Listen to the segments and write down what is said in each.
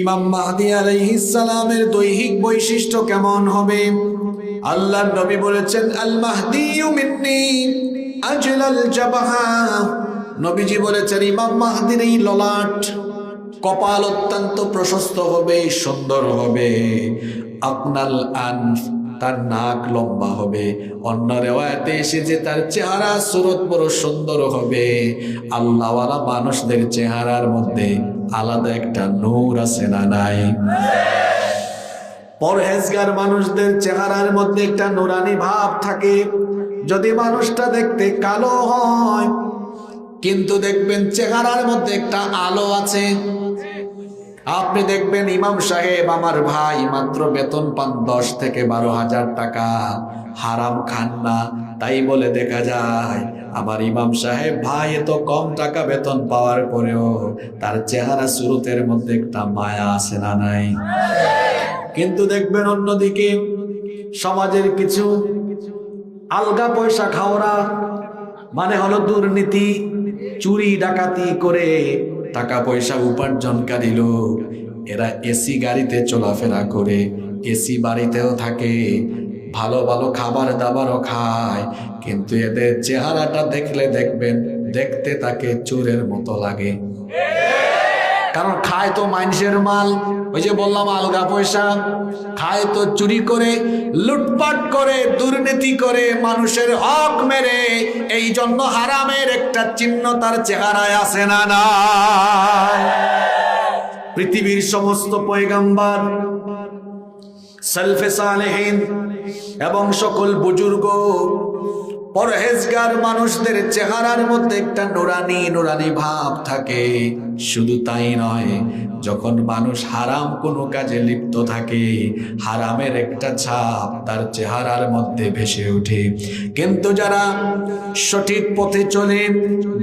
ইমাম মাহদি আলাইহিসসালামের দৈহিক বৈশিষ্ট্য কেমন হবে? আল্লাহ নবী বলেছেন, আল মাহদি আজলাল জাবাহা। নবীজি বলেছেন, ইমাম মাহদির এই ললাট কপাল অত্যন্ত প্রশস্ত হবে, সুন্দর হবে। আপনাল আনফ তার নাক লম্বা হবে। অন্য রেওয়ায়তে এসেছে তার চেহারা সুরত বড় সুন্দর হবে। আল্লাহওয়ালা মানুষদের চেহারার মধ্যে আলাদা একটা নূর আছে না নাই? পরহেজগার মানুষদের চেহারার মধ্যে একটা নুরানি ভাব থাকে। যদি মানুষটা দেখতে কালো হয়, কিন্তু দেখবেন চেহারার মধ্যে একটা আলো আছে। আপনি দেখবেন ইমাম সাহেব আমার ভাই মাত্র বেতন পান দশ থেকে বারো হাজার টাকা। হারাম খান না, তাই বলে দেখা যায়। আমার ইমাম সাহেব, ভাই, এত কম টাকা বেতন পাওয়ার পরেও তার চেহারা সুরতের মধ্যে একটা মায়া আছে না নাই? কিন্তু দেখবেন অন্যদিকে সমাজের কিছু আলগা পয়সা খাওয়ারা মানে হলো দুর্নীতি, চুরি, ডাকাতি করে টাকা পয়সা উপার্জনকারী লোক। এরা এসি গাড়িতে চলাফেরা করে, এসি বাড়িতেও থাকে। ভালো ভালো খাবার দাবারও খায়। কিন্তু এদের চেহারাটা দেখলে দেখবেন, দেখতে তাকে চোরের মতো লাগে। কারণ খায় তো মানুষের মাল। ওই যে বললাম, আলগা পয়সা। খায় তো চুরি করে, লুটপাট করে, দুর্নীতি করে, মানুষের হক মেরে। এই জন্য হারামের একটা চিহ্ন তার চেহারায় আসে না না পৃথিবীর সমস্ত পয়গাম্বার, সেলফে সালেহীন এবং সকল বুজুর্গ পরহেজগার মানুষদের চেহারার মধ্যে একটা নুরানি নোরানি ভাব থাকে। শুধু তাই নয়, যখন মানুষ হারাম কোনো কাজে লিপ্ত থাকে, হারামের একটা ছাপ তার চেহারার মধ্যে ভেসে ওঠে। কিন্তু যারা সঠিক পথে চলে,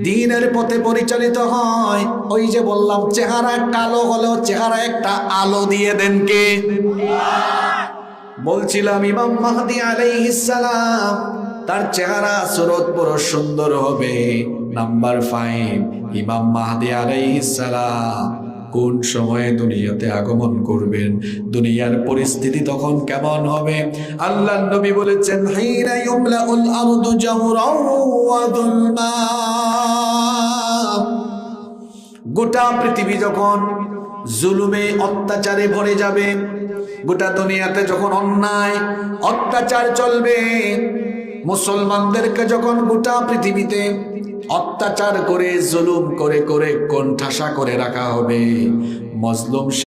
দিনের পথে পরিচালিত হয়, ওই যে বললাম, চেহারা কালো হলেও চেহারা একটা আলো দিয়ে দেন কে? বলছিলাম, ইমাম মাহদি আলাইহিস সালাম তার চেহারা সুরত বড় সুন্দর হবে। নাম্বার ফাইভ ইমাম মাহদি আলাইহিস সালাম কোন সময়ে দুনিয়াতে আগমন করবেন? দুনিয়ার পরিস্থিতি তখন কেমন হবে? আল্লাহ নবী বলেছেন হাইরা গোটা পৃথিবী যখন জুলুমে অত্যাচারে ভরে যাবে, গোটা দুনিয়াতে যখন অন্যায়, অত্যাচার চলবে মুসলমানদেরকে যখন গোটা পৃথিবীতে অত্যাচার করে জুলুম করে করে কোণঠাসা করে রাখা হবে মজলুম